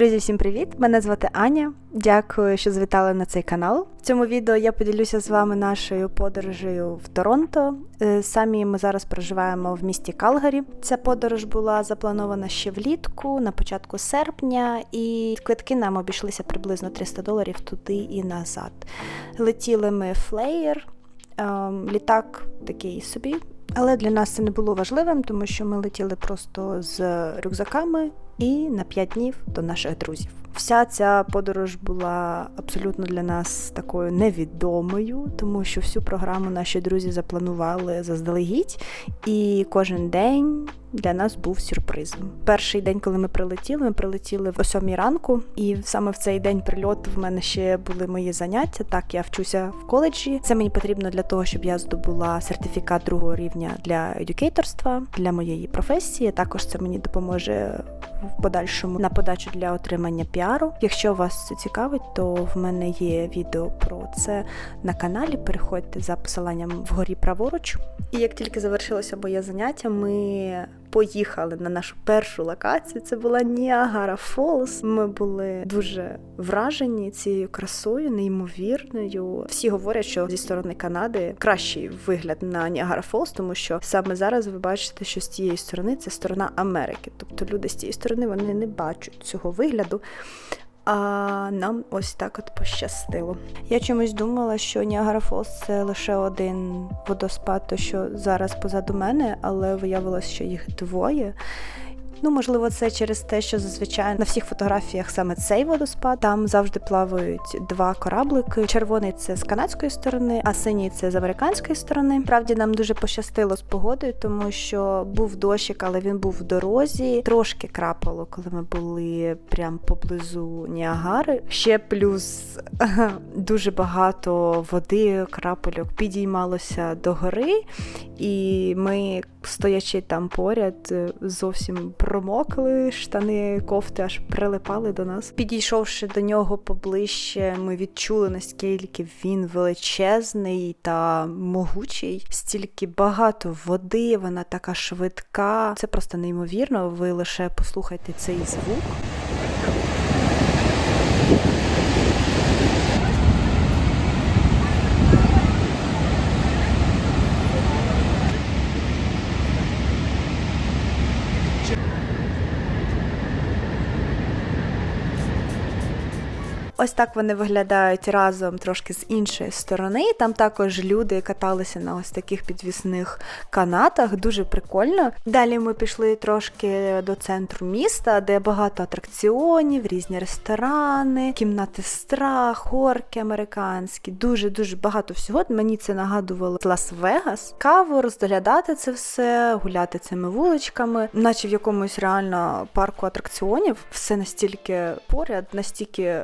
Друзі, всім привіт! Мене звати Аня. Дякую, що завітали на цей канал. В цьому відео я поділюся з вами нашою подорожею в Торонто. Е, Самі ми зараз проживаємо в місті Калгарі. Ця подорож була запланована ще влітку, на початку серпня, і квитки нам обійшлися приблизно 300 доларів туди і назад. Летіли ми флеєр, ем, літак такий собі. Але для нас це не було важливим, тому що ми летіли просто з рюкзаками і на 5 днів до наших друзів. Вся ця подорож була абсолютно для нас такою невідомою, тому що всю програму наші друзі запланували заздалегідь, і кожен день для нас був сюрпризом. Перший день, коли ми прилетіли, ми прилетіли о 7 ранку, і саме в цей день прильоту в мене ще були мої заняття. Так, я вчуся в коледжі. Це мені потрібно для того, щоб я здобула сертифікат другого рівня для едюкейторства, для моєї професії. Також це мені допоможе в подальшому на подачу для отримання піару. Якщо вас це цікавить, то в мене є відео про це на каналі. Переходьте за посиланням вгорі праворуч. І як тільки завершилося моє заняття, ми поїхали на нашу першу локацію. Це була Ніагара Фолс. Ми були дуже вражені цією красою, неймовірною. Всі говорять, що зі сторони Канади кращий вигляд на Ніагара Фолс, тому що саме зараз ви бачите, що з цієї сторони це сторона Америки. Тобто люди з цієї сторони вони не бачать цього вигляду. А нам ось так от пощастило. Я чомусь думала, що Ніагарафолс це лише один водоспад, то що зараз позаду мене, але виявилось, що їх двоє. Ну, можливо, це через те, що зазвичай на всіх фотографіях саме цей водоспад. Там завжди плавають два кораблики. Червоний це з канадської сторони, а синій це з американської сторони. Правді нам дуже пощастило з погодою, тому що був дощик, але він був в дорозі. Трошки крапало, коли ми були прям поблизу Ніагари. Ще плюс дуже багато води, крапельок підіймалося до гори, і ми, стоячи там поряд, зовсім промокли, штани, кофти аж прилипали до нас. Підійшовши до нього поближче, ми відчули, наскільки він величезний та могучий, стільки багато води, вона така швидка. Це просто неймовірно. Ви лише послухайте цей звук. Ось так вони виглядають разом трошки з іншої сторони. Там також люди каталися на ось таких підвісних канатах, дуже прикольно. Далі ми пішли трошки до центру міста, де багато атракціонів, різні ресторани, кімнати страх, хорки американські, дуже-дуже багато всього. Мені це нагадувало Лас-Вегас. Каву розглядати це все, гуляти цими вуличками, наче в якомусь реально парку атракціонів. Все настільки поряд, настільки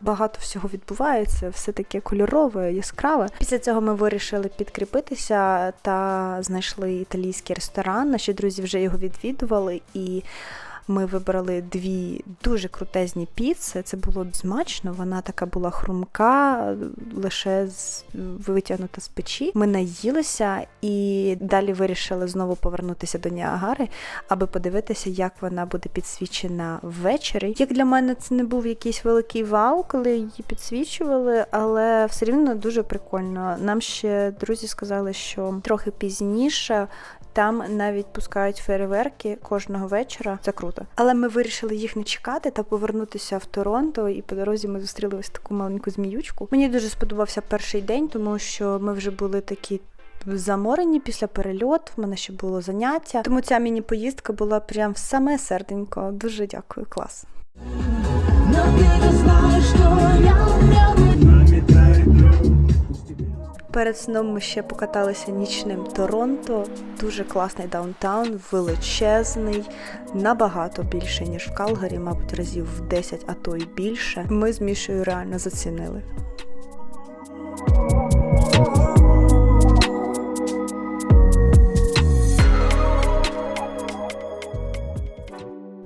багато всього відбувається, все таке кольорове, яскраве. Після цього ми вирішили підкріпитися та знайшли італійський ресторан. Наші друзі вже його відвідували і. Ми вибрали дві дуже крутезні піци. Це було смачно. Вона така була хрумка, лише з витягнута з печі. Ми наїлися і далі вирішили знову повернутися до Ніагари, аби подивитися, як вона буде підсвічена ввечері. Як для мене це не був якийсь великий вау, коли її підсвічували, але все рівно дуже прикольно. Нам ще друзі сказали, що трохи пізніше там навіть пускають фейерверки кожного вечора. Це круто. Але ми вирішили їх не чекати та повернутися в Торонто. І по дорозі ми зустріли ось таку маленьку зміючку. Мені дуже сподобався перший день, тому що ми вже були такі. Заморені після перельоту, в мене ще було заняття. Тому ця міні-поїздка була прям в саме серденько. Дуже дякую, клас. Перед сном ми ще покаталися нічним Торонто. Дуже класний даунтаун, величезний, набагато більше, ніж в Калгарі, мабуть, разів в 10, а то й більше. Ми з Мішою реально зацінили.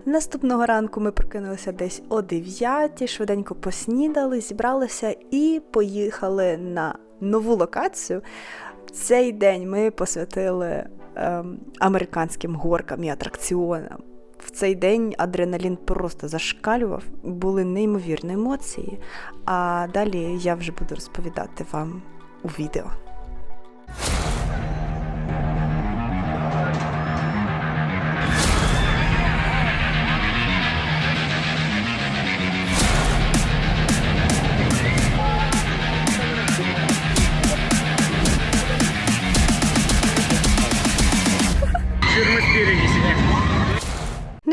Наступного ранку ми прокинулися десь о 9, швиденько поснідали, зібралися і поїхали на нову локацію. Цей день ми посвятили ем, американським горкам і атракціонам. В цей день адреналін просто зашкалював, були неймовірні емоції. А далі я вже буду розповідати вам у відео.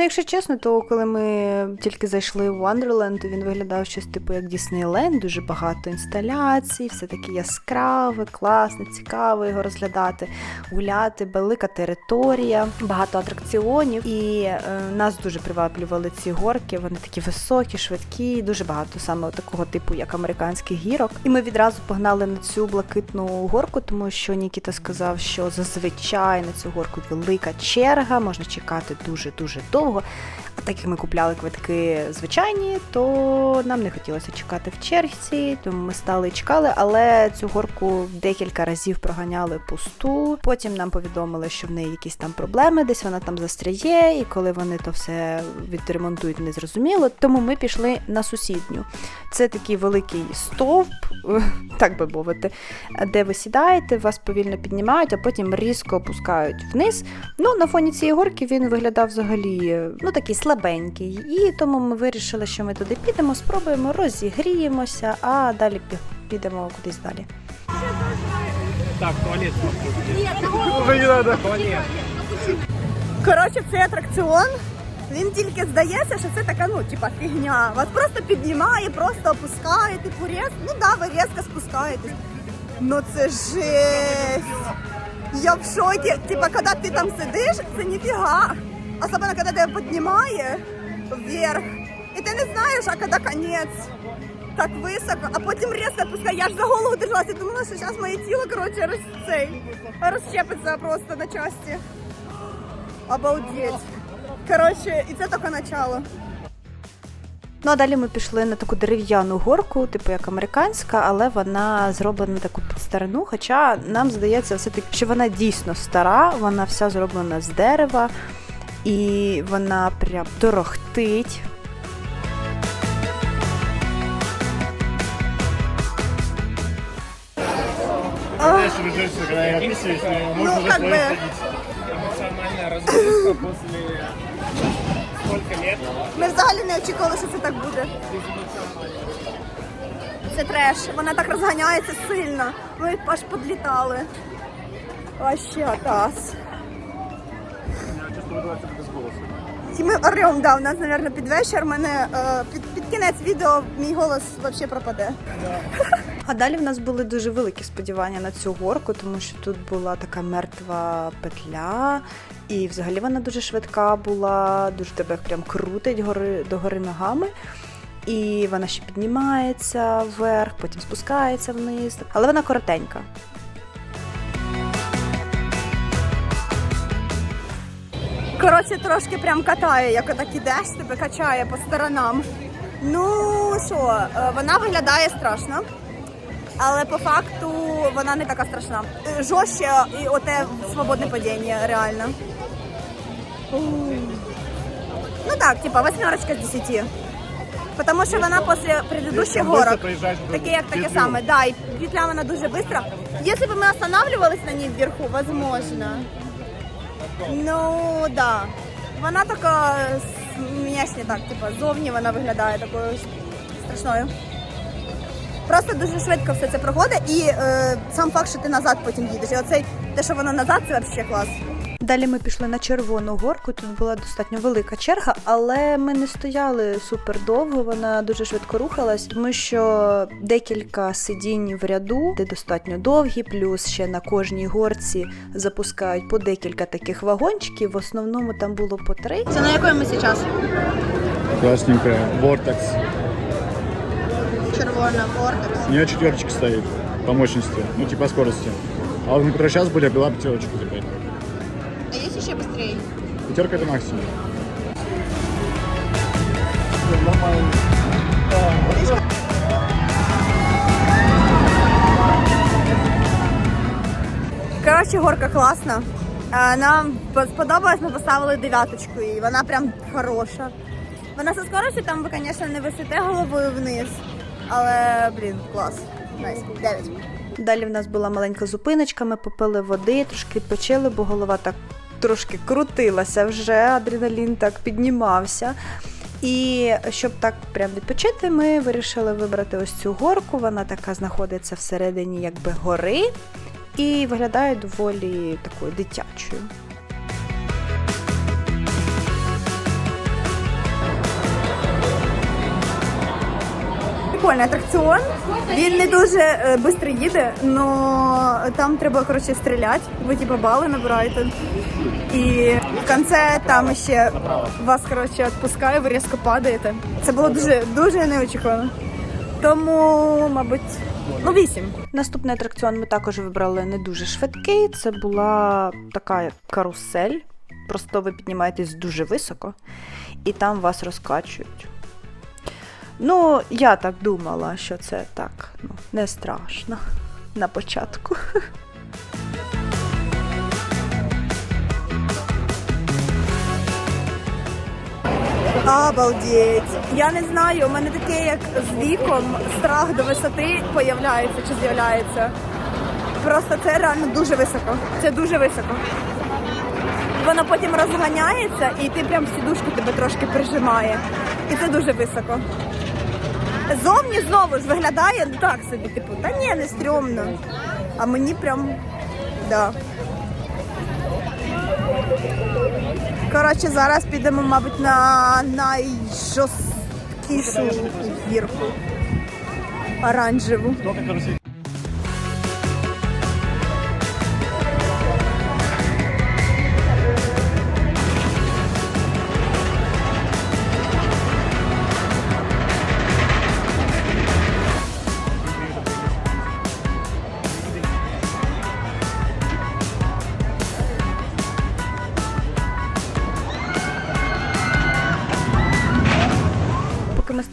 Якщо чесно, то коли ми тільки зайшли в Wonderland, то він виглядав щось типу як Діснейленд, дуже багато інсталяцій, все таке яскраве, класне, цікаво його розглядати, гуляти, велика територія, багато атракціонів. І е, нас дуже приваблювали ці горки. Вони такі високі, швидкі, дуже багато саме такого типу, як американських гірок. І ми відразу погнали на цю блакитну горку, тому що Нікіта сказав, що зазвичай на цю горку велика черга, можна чекати дуже дуже довго. А так як ми купляли квитки звичайні, то нам не хотілося чекати в черзі, тому ми стали і чекали, але цю горку декілька разів проганяли пусту. Потім нам повідомили, що в неї якісь там проблеми, десь вона там застряє, і коли вони то все відремонтують, не зрозуміло. Тому ми пішли на сусідню. Це такий великий стовп, так би мовити, де ви сідаєте, вас повільно піднімають, а потім різко опускають вниз. Ну, на фоні цієї горки він виглядав взагалі ну такий слабенький. І тому ми вирішили, що ми туди підемо, спробуємо, розігріємося, а далі підемо кудись далі. Так, туалет. Уже не надо. Туалет. Коротше, цей атракціон. Він тільки здається, що це така, ну, типа, фігня. Вас просто піднімає, просто опускає, типу рез... Ну да, ви різко спускаєтесь. Ну це жесть. Я в шокі. Типа, коли ти там сидиш, це ніфіга. Особливо, коли тебе піднімає вверх. І ти не знаєш, а коли конець. Так високо, а потім різко відпускає. Я ж за голову держалася і думала, що зараз моє тіло, коротше, роз... цей, розщепиться просто на часті. Обалдеть. Коротше, і це тільки начало. Ну а далі ми пішли на таку дерев'яну горку, типу як американська, але вона зроблена таку під старину. Хоча нам здається, все таки, що вона дійсно стара, вона вся зроблена з дерева, і вона прям торохтить. Знаешь, режешься, когда я описываюсь, но можно Ну, уже как свое бы. садиться. Эмоциональная разгрузка после сколько лет? Ми взагалі не очікували, що це так буде. Це треш. Вона так розганяється сильно. Ми аж підлітали. Вообще атас. Я чувствую, что без голоса. І ми орем, да, у нас, мабуть, під вечір. Мене е, під, під кінець відео мій голос взагалі пропаде. А далі в нас були дуже великі сподівання на цю горку, тому що тут була така мертва петля, і взагалі вона дуже швидка була, дуже тебе прям крутить гори, догори ногами. І вона ще піднімається вверх, потім спускається вниз. Але вона коротенька. Коротше, трошки прям катає, як отак ідеш, тебе качає по сторонам. Ну що, е, вона виглядає страшно, але по факту вона не така страшна. Е, Жорстче і оте свободне падіння, реально. У. Ну так, типа восьмерочка з 10. Потому що вона після предыдущих Слишком горок, быстро проезжаешь вот таке эту як таке петлю. саме, да, і петля вона дуже швидко. Якщо б ми останавливались на ній вверху, возможно. Ну, да. Вона така с- так, типу, зовні вона виглядає такою страшною. Просто дуже швидко все це проходить і е, сам факт, що ти назад потім їдеш. І оцей те, що воно назад, це взагалі клас. Далі ми пішли на червону горку. Тут була достатньо велика черга, але ми не стояли супер довго. Вона дуже швидко рухалась, тому що декілька сидінь в ряду, де достатньо довгі, плюс ще на кожній горці запускають по декілька таких вагончиків. В основному там було по три. Це на якої ми зараз? Классненькая. Vortex. Червона Vortex. У нее четверочка стоит по мощности, ну типа скорости. А вот мы которые сейчас были, была пятерочка А є? Пятерка это максимум. Коротше, горка класна. Нам сподобалось, ми поставили дев'яточку, і вона прям хороша. Вона зі скоростю там ви, звісно, не висите головою вниз, але, блін, клас. Найс, дев'ять. Далі в нас була маленька зупиночка, ми попили води, трошки відпочили, бо голова так трошки крутилася вже, адреналін так піднімався. І щоб так прям відпочити, ми вирішили вибрати ось цю горку. Вона така знаходиться всередині якби гори і виглядає доволі такою дитячою. Прикольний атракціон. Він не дуже швидко їде, але там треба коротше стріляти. Ви типу бали набираєте. І в кінці там ще вас коротше відпускає, ви різко падаєте. Це було дуже дуже неочікувано. Тому, мабуть, ну вісім. Наступний атракціон ми також вибрали не дуже швидкий. Це була така карусель. Просто ви піднімаєтесь дуже високо, і там вас розкачують. Ну, я так думала, що це так ну, не страшно на початку. Обалдеть. Я не знаю, у мене таке, як з віком, страх до висоти появляється чи з'являється. Просто це реально дуже високо. Це дуже високо. Воно потім розганяється і ти прям сідушку тебе трошки прижимає. І це дуже високо. Зовні знову ж виглядає ну так собі, типу, та ні, не стрьомно. А мені прям да. Коротше, зараз підемо, мабуть, на найжорсткішу гірку. Оранжеву.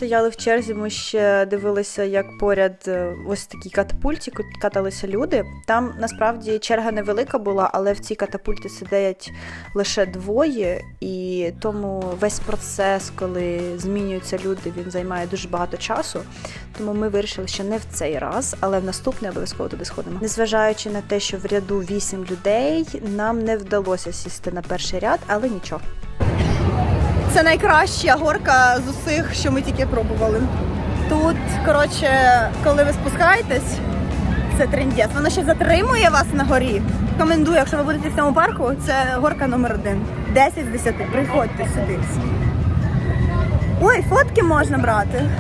Стояли в черзі, ми ще дивилися, як поряд е, ось такі катапульті каталися люди. Там насправді черга невелика була, але в цій катапульті сидять лише двоє, і тому весь процес, коли змінюються люди, він займає дуже багато часу. Тому ми вирішили, що не в цей раз, але в наступний обов'язково туди сходимо. Незважаючи на те, що в ряду вісім людей, нам не вдалося сісти на перший ряд, але нічого. Це найкраща горка з усіх, що ми тільки пробували. Тут, коротше, коли ви спускаєтесь, це трендець. Воно ще затримує вас на горі. Рекомендую, якщо ви будете в цьому парку, це горка номер один. 10 з 10. Приходьте сюди. Ой, фотки можна брати.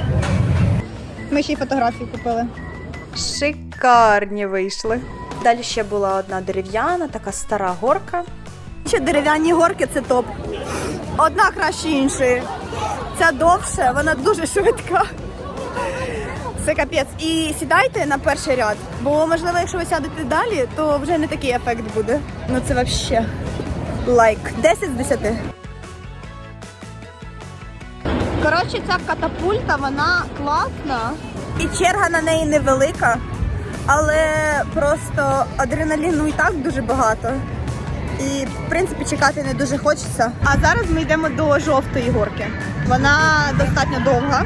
Ми ще й фотографії купили. Шикарні вийшли. Далі ще була одна дерев'яна, така стара горка. Ще дерев'яні горки це топ. Одна краще іншої. Ця довше, вона дуже швидка. Це капець. І сідайте на перший ряд, бо можливо, якщо ви сядете далі, то вже не такий ефект буде. Ну це взагалі лайк. 10 з 10. Коротше, ця катапульта, вона класна. І черга на неї невелика, але просто адреналіну і так дуже багато. І в принципі чекати не дуже хочеться. А зараз ми йдемо до жовтої горки. Вона достатньо довга.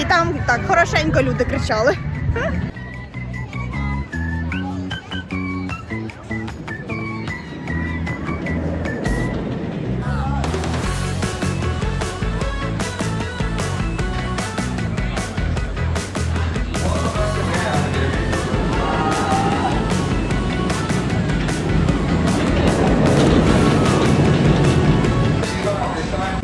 І там так хорошенько люди кричали.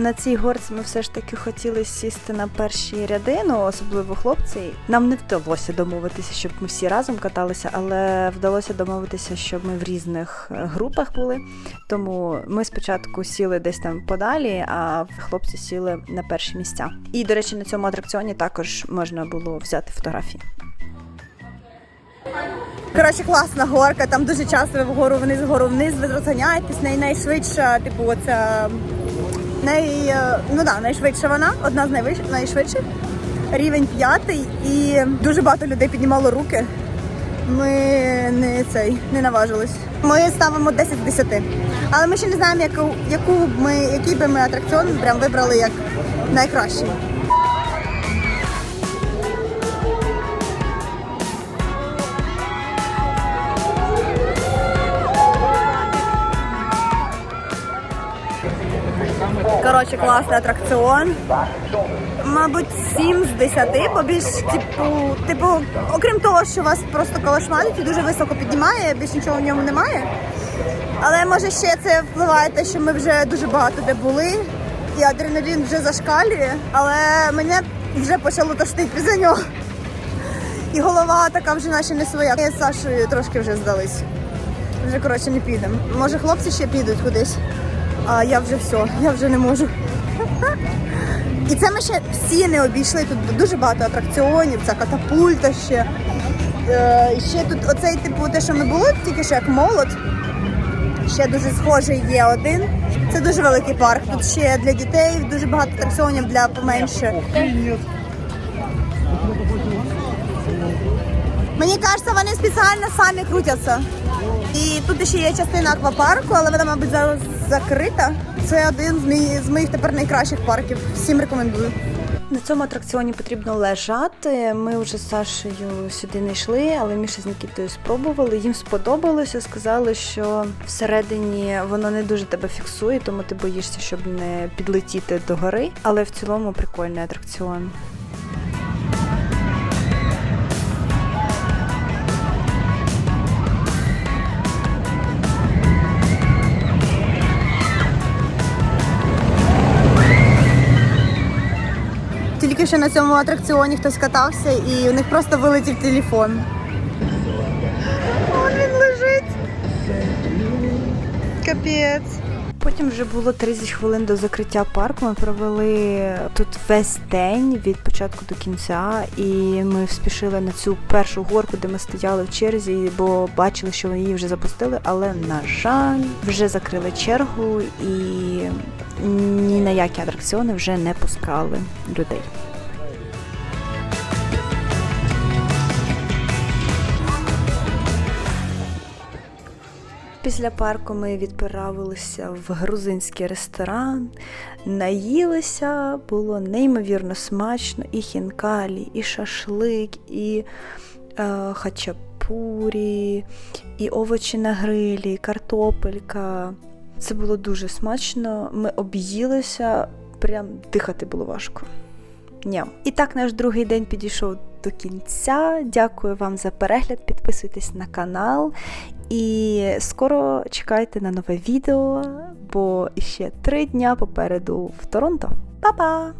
На цій горці ми все ж таки хотіли сісти на перші ряди, ну особливо хлопці. Нам не вдалося домовитися, щоб ми всі разом каталися, але вдалося домовитися, щоб ми в різних е, групах були. Тому ми спочатку сіли десь там подалі, а хлопці сіли на перші місця. І, до речі, на цьому атракціоні також можна було взяти фотографії. Коротше, класна горка, там дуже часто ви вгору вниз, вгору вниз, ви розганяєтесь, най найшвидша, типу, оця най, е, ну да, найшвидша вона, одна з найвищ, найшвидших. Рівень п'ятий і дуже багато людей піднімало руки. ми не цей не наважились. Ми ставимо 10 з 10. Але ми ще не знаємо, яку, яку ми, який би ми атракціон прям вибрали як найкращий. Коротше, класний атракціон. Мабуть, 7 з 10, бо більш типу, типу, окрім того, що вас просто колошматить і дуже високо піднімає, більш нічого в ньому немає. Але може ще це впливає те, що ми вже дуже багато де були, і адреналін вже зашкалює, але мене вже почало тошнити після нього. І голова така вже наче не своя. Ми з Сашою трошки вже здались. Вже коротше не підемо. Може, хлопці ще підуть кудись, а я вже все, я вже не можу. І це ми ще всі не обійшли. Тут дуже багато атракціонів, ця катапульта ще. Е, ще тут оцей типу, те, що ми були, тільки що як молот. Ще дуже схожий є один. Це дуже великий парк. Тут ще для дітей дуже багато атракціонів для поменше. Мені кажеться, вони спеціально самі крутяться. І тут ще є частина аквапарку, але вона, мабуть, зараз закрита. Це один з, моїх тепер найкращих парків. Всім рекомендую. На цьому атракціоні потрібно лежати. Ми вже з Сашею сюди не йшли, але Міша з Нікітою спробували. Їм сподобалося. Сказали, що всередині воно не дуже тебе фіксує, тому ти боїшся, щоб не підлетіти до гори. Але в цілому прикольний атракціон. Що на цьому атракціоні хтось катався і у них просто вилетів телефон. Вон він лежить. Капець. Потім вже було 30 хвилин до закриття парку. Ми провели тут весь день від початку до кінця, і ми спішили на цю першу горку, де ми стояли в черзі, бо бачили, що її вже запустили. Але на жаль, вже закрили чергу і ні на які атракціони вже не пускали людей. Після парку ми відправилися в грузинський ресторан, наїлися, було неймовірно смачно, і хінкалі, і шашлик, і е, хачапурі, і овочі на грилі, і картопелька. Це було дуже смачно. Ми об'їлися, прям дихати було важко. Ням. І так наш другий день підійшов до кінця. Дякую вам за перегляд. Підписуйтесь на канал. І скоро чекайте на нове відео, бо ще три дня попереду в Торонто. Па-па!